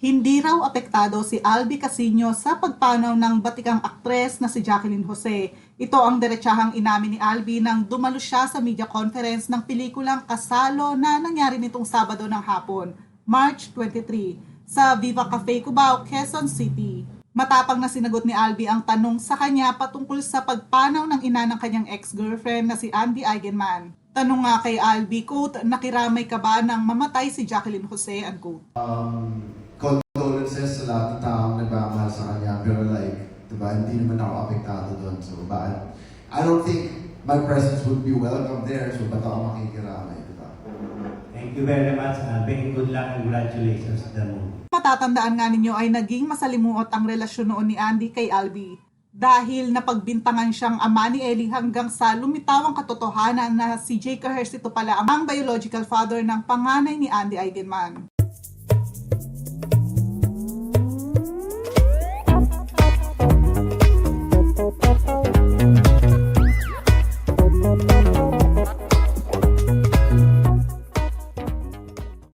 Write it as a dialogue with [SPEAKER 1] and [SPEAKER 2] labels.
[SPEAKER 1] Hindi raw apektado si Albi Casino sa pagpanaw ng batikang aktres na si Jacqueline Jose. Ito ang diretsahang inamin ni Albi nang dumalo siya sa media conference ng pelikulang Kasalo na nangyari nitong Sabado ng hapon, March 23, sa Viva Cafe Cubao, Quezon City. Matapang na sinagot ni Albi ang tanong sa kanya patungkol sa pagpanaw ng ina ng kanyang ex-girlfriend na si Andy Eigenman. Tanong nga kay Albi, quote, nakiramay ka ba nang mamatay si Jacqueline Jose, unquote.
[SPEAKER 2] um, sa. Pero like, diba, hindi naman ako apektado doon. So, ba, I don't think my presence would be welcome there. So, ba't ako makikiramay, diba?
[SPEAKER 3] Thank you very much, Alvin. Good luck. Congratulations to the movie.
[SPEAKER 1] Matatandaan nga ninyo ay naging masalimuot ang relasyon noon ni Andy kay Albi dahil napagbintangan siyang ama ni Ellie hanggang sa lumitawang katotohanan na si Jake Hurst ito pala ang biological father ng panganay ni Andy Eigenman.